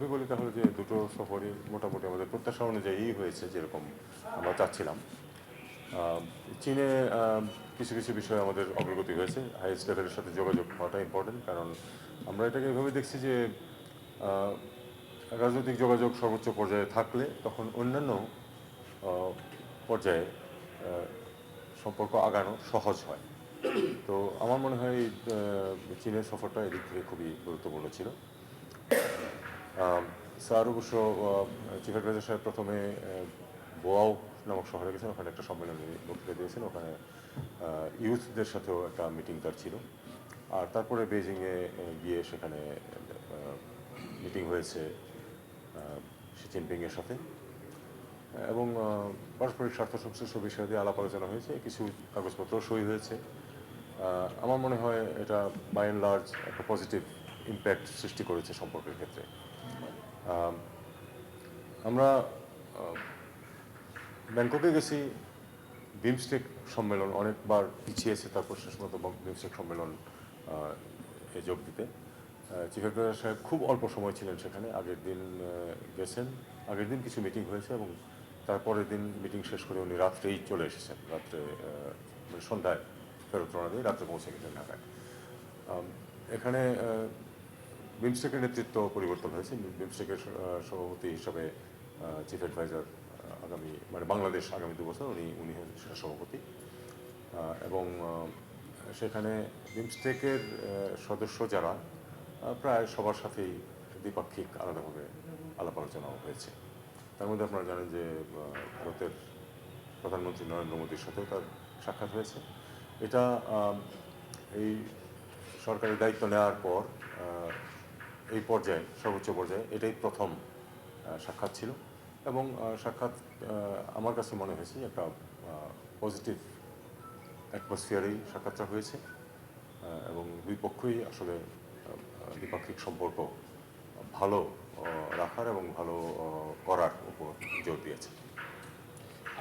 আমি বলি তাহলে যে দুটো সফরই মোটামুটি আমাদের প্রত্যাশা অনুযায়ী হয়েছে যেরকম আমরা চাচ্ছিলাম। চীনে কিছু কিছু বিষয়ে আমাদের অগ্রগতি হয়েছে। হাইয়েস্ট লেভেলের সাথে যোগাযোগ হওয়াটা ইম্পর্টেন্ট কারণ আমরা এটাকে এভাবে দেখছি যে রাজনৈতিক যোগাযোগ সর্বোচ্চ পর্যায়ে থাকলে তখন অন্যান্য পর্যায়ে সম্পর্ক আগানো সহজ হয়। তো আমার মনে হয় চীনের সফরটা এদিক থেকে খুবই গুরুত্বপূর্ণ ছিল। স্যার অবশ্য চিফ অ্যাডভাইজার সাহেব প্রথমে বোয়াও নামক শহরে গেছেন, ওখানে একটা সম্মেলনে বক্তৃতা দিয়েছেন, ওখানে ইউথদের সাথেও একটা মিটিং তার ছিল। আর তারপরে বেজিংয়ে গিয়ে সেখানে মিটিং হয়েছে শি জিনপিংয়ের সাথে। এবং পারস্পরিক স্বার্থ সংশ্লিষ্ট বিষয় দিয়ে আলাপ আলোচনা হয়েছে, কিছু কাগজপত্র সই হয়েছে। আমার মনে হয় এটা বাই অ্যান্ড লার্জ একটা পজিটিভ ইম্প্যাক্ট সৃষ্টি করেছে সম্পর্কের ক্ষেত্রে। আমরা ব্যাংককে গেছি বিমস্টেক সম্মেলন, অনেকবার পিছিয়ে পিছিয়েছে তারপর শেষ মতো বিমস্টেক সম্মেলন এ যোগ দিতে। চিফ এডভাইজার সাহেব খুব অল্প সময় ছিলেন সেখানে, আগের দিন গেছেন। আগের দিন কিছু মিটিং হয়েছে এবং তারপরের দিন মিটিং শেষ করে উনি রাত্রেই চলে এসেছেন। রাত্রে মানে সন্ধ্যায় ফেরত রওনা দিয়ে রাত্রে পৌঁছে গেছেন ঢাকায়। এখানে বিমস্টেকের নেতৃত্ব পরিবর্তন হয়েছে। বিমস্টেকের সভাপতি হিসাবে চিফ অ্যাডভাইজার আগামী মানে বাংলাদেশ আগামী দু বছর উনি উনি সেটা সভাপতি। এবং সেখানে বিমস্টেকের সদস্য যারা প্রায় সবার সাথেই দ্বিপাক্ষিক আলাদাভাবে আলাপ আলোচনাও হয়েছে। তার মধ্যে আপনারা জানেন যে ভারতের প্রধানমন্ত্রী নরেন্দ্র মোদীর সাথেও তার সাক্ষাৎ হয়েছে। এটা এই সরকারি দায়িত্ব নেওয়ার পর এই পর্যায়ে, সর্বোচ্চ পর্যায়ে এটাই প্রথম সাক্ষাৎ ছিল। এবং সাক্ষাৎ আমার কাছে মনে হয়েছে একটা পজিটিভ অ্যাটমসফিয়ারেই সাক্ষাৎটা হয়েছে। এবং দুই পক্ষই আসলে দ্বিপাক্ষিক সম্পর্ক ভালো রাখার এবং ভালো করার উপর জোর দিয়েছে।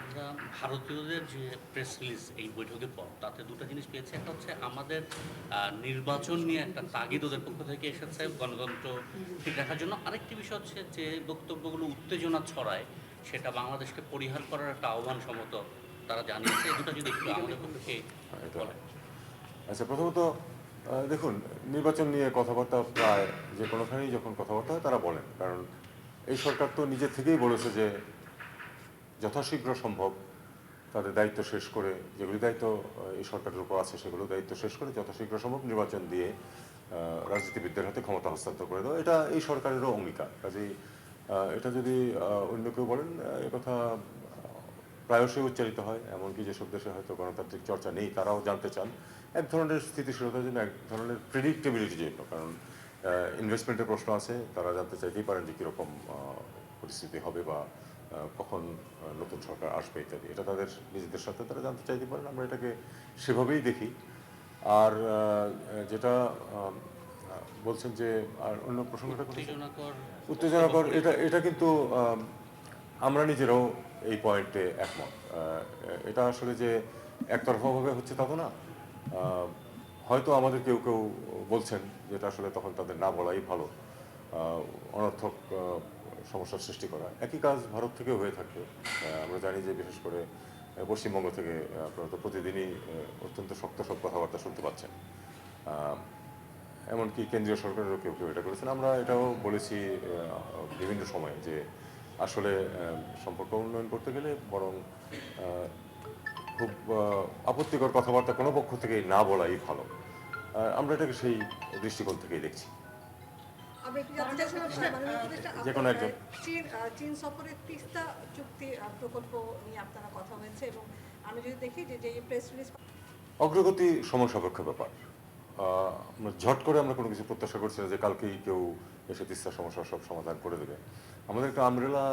আমরা ভারতীয়দের যে প্রেস রিলিজ এই বৈঠকের পর তাতে দুটো জিনিস পেয়েছি। একটা হচ্ছে আমাদের নির্বাচন নিয়ে একটা তাগিদ ওদের পক্ষ থেকে এসেছে গণতন্ত্র ঠিক রাখার জন্য। আরেকটি বিষয় হচ্ছে যে বক্তব্যগুলো উত্তেজনা ছড়ায় সেটা বাংলাদেশকে পরিহার করার একটা আহ্বান সম্মত তারা জানিয়েছে। এই দুটো যদি একটু আমাদের পক্ষ আচ্ছা প্রথমত দেখুন নির্বাচন নিয়ে কথাবার্তা প্রায় যে কোনোখানেই যখন কথাবার্তা হয় তারা বলেন। কারণ এই সরকার তো নিজে থেকেই বলেছে যে যথাশীঘ্র সম্ভব তাদের দায়িত্ব শেষ করে, যেগুলি দায়িত্ব এই সরকারের উপর আছে, সেগুলো দায়িত্ব শেষ করে যথাশীঘ্র সম্ভব নির্বাচন দিয়ে রাজনীতিবিদদের হাতে ক্ষমতা হস্তান্তর করে দেওয়া। এটা এই সরকারেরও অঙ্গীকার। কাজেই এটা যদি অন্য কেউ বলেন কথা প্রায়শই উচ্চারিত হয়। এমনকি যেসব দেশে হয়তো গণতান্ত্রিক চর্চা নেই, তারাও জানতে চান। এক ধরনের স্থিতিশীলতার জন্য এক ধরনের প্রেডিক্টেবিলিটির জন্য। কারণ ইনভেস্টমেন্টের প্রশ্ন আছে, তারা জানতে চাইতেই পারেন যে কীরকম পরিস্থিতি হবে বা কখন নতুন সরকার আসবে ইত্যাদি এটা তাদের নিজেদের সাথে তারা জানতে চাইতে পারেন আমরা এটাকে সেভাবেই দেখি। আর যেটা বলছেন যে আর অন্য প্রসঙ্গটা? উত্তেজনাকর। এটা এটা কিন্তু আমরা নিজেরাও এই পয়েন্টে একমত। এটা আসলে যে একতরফাভাবে হচ্ছে তা তো না। হয়তো আমাদের কেউ কেউ বলছেন যেটা আসলে তখন তাদের না বলাই ভালো। অনর্থক সমস্যার সৃষ্টি করা। একই কাজ ভারত থেকেও হয়ে আহ, আমরা জানি যে বিশেষ করে পশ্চিমবঙ্গ থেকে আপনারা তো প্রতিদিনই অত্যন্ত শক্ত সব কথাবার্তা শুনতে পাচ্ছেন। এমনকি কেন্দ্রীয় সরকারেরও কেউ কেউ এটা করেছেন। আমরা এটাও বলেছি বিভিন্ন সময়ে যে আসলে সম্পর্ক উন্নয়ন করতে গেলে বরং খুব আপত্তিকর কথাবার্তা কোনো পক্ষ থেকে না বলাই ভালো। আমরা এটাকে সেই দৃষ্টিকোণ থেকেই দেখছি। যে কোনো একজন। চীন চীন সফরে তিস্তা চুক্তি প্রকল্প নিয়ে আপনারা কথা হয়েছে এবং আমি যদি দেখি যে যে প্রেস রিলিজ অগ্রগতি সময় সাপেক্ষ ব্যাপার। আমরা ঝট করে আমরা কোনো কিছু প্রত্যাশা করছি না যে কালকেই কেউ এসে তিস্তার সমস্যার সব সমাধান করে দেবে। আমাদের একটা আমরেলা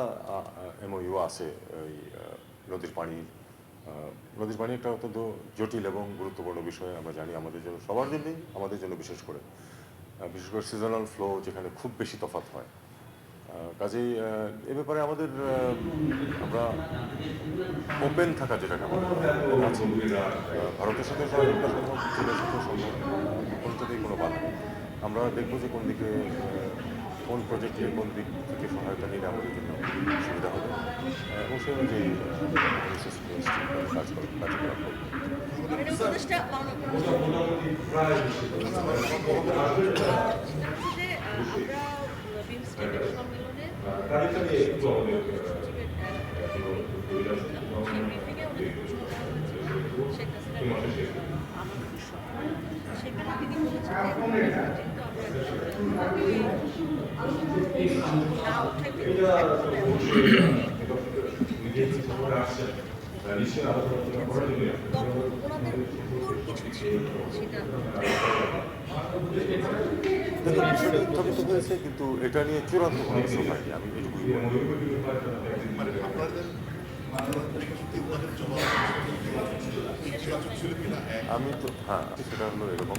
এমওইউ আছে ওই নদীর পানি আহ, নদীর পানি একটা অত্যন্ত জটিল এবং গুরুত্বপূর্ণ বিষয় আমরা জানি আমাদের জন্য সবার জন্যই আমাদের জন্য বিশেষ করে। বিশেষ করে সিজনাল ফ্লো যেখানে খুব বেশি তফাৎ হয় কাজেই এ ব্যাপারে আমাদের আমরা ওপেন থাকা যেটাকে আমরা আছে। ভারতের সাথে সহযোগিতা সম্ভব কোনো বাধা আমরা দেখব যে কোন দিকে কোন প্রজেক্টে কোন দিক থেকে সহায়তা নিলে আমাদের জন্য সুবিধা হবে? এবং সেই অনুযায়ী কাজ মানে সেখানে তিনি বলেছেন কিন্তু এটা নিয়ে চূড়ান্ত কোনো কিছু হয়নি আমি এটুকুই আমি তো হ্যাঁ সেটা হলো এরকম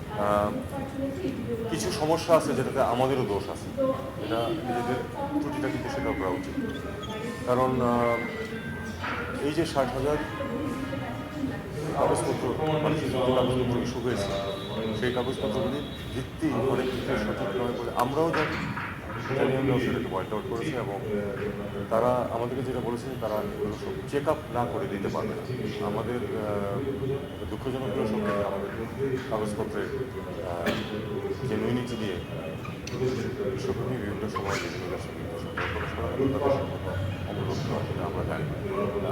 কিছু সমস্যা আছে যেটাতে আমাদেরও দোষ আছে। এটা নিজেদের ত্রুটিটা কিন্তু স্বীকার করা উচিত। কারণ এই যে ষাট হাজার কাগজপত্র মানে যে কাগজপত্র ইস্যু হয়েছে, সেই কাগজপত্রগুলির ভিত্তি করে সঠিক নয় আমরাও জানি। আমরাও সেটাকে পয়েন্ট আউট করেছি এবং তারা আমাদেরকে যেটা বলেছে তারা চেক আপ না করে দিতে পারবে না। আমাদের দুঃখজনক যে আমাদের কাগজপত্রের জেনুইনিটি নিয়ে বিশ্বব্যাপী বিভিন্ন সময় বিভিন্ন সেটা আমরা জানি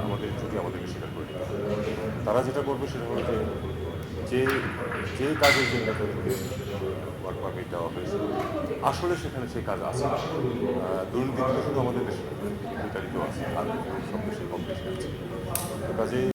আমাদের ত্রুটি আমাদেরকে স্বীকার করে তারা যেটা করবে সেটা হলো যে যে যে কাজের ওয়ার্ক পারমিট দেওয়া হয়েছে। আসলে সেখানে সেই কাজ আছে। দুর্নীতি শুধু আমাদের দেশে আছে। আর সব দেশে কম বেশি আছে। তো কাজেই